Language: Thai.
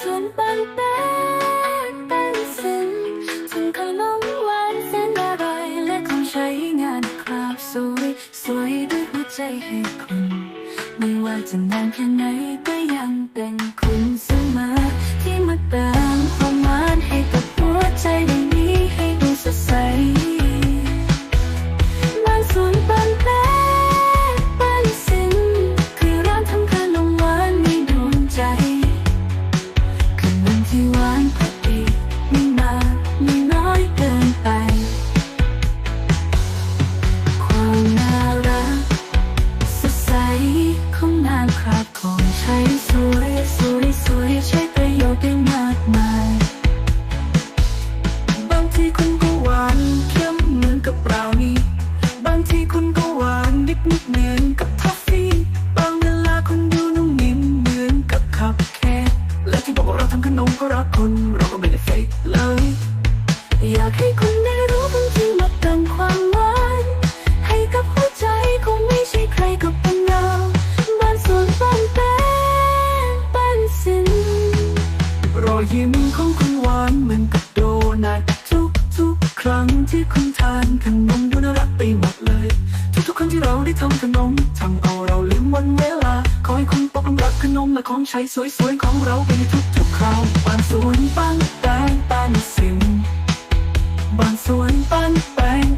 สวนปันแป้งปันสินถึงขนมหวานแสนอร่อยและของใช้งานคราบสวย สวยด้วยหัวใจให้คุณ ไม่ว่าจะนานแค่ไหนก็ยังเป็นคุณ ขนมเพราะรักคุณเราก็ไม่ได้เฟกเลย อยากให้คุณได้รู้บางทีมาเติมความหวานให้กับหัวใจคงไม่ใช่ใครก็เป็นเราบ้านสวนปันแป้งปันสินรอยยิ้มของคุณหวานเหมือนกับโดนัททุกทุกครั้งที่คุณทานขนมดูน่ารักไปหมดเลย ทุกๆครั้งที่เราได้ทำขนมทำเอาเราลืมวันเวลาขอให้คุณปกป้องรักขนมและของใช้สวยๆของเราไปในทุกๆครา ปัน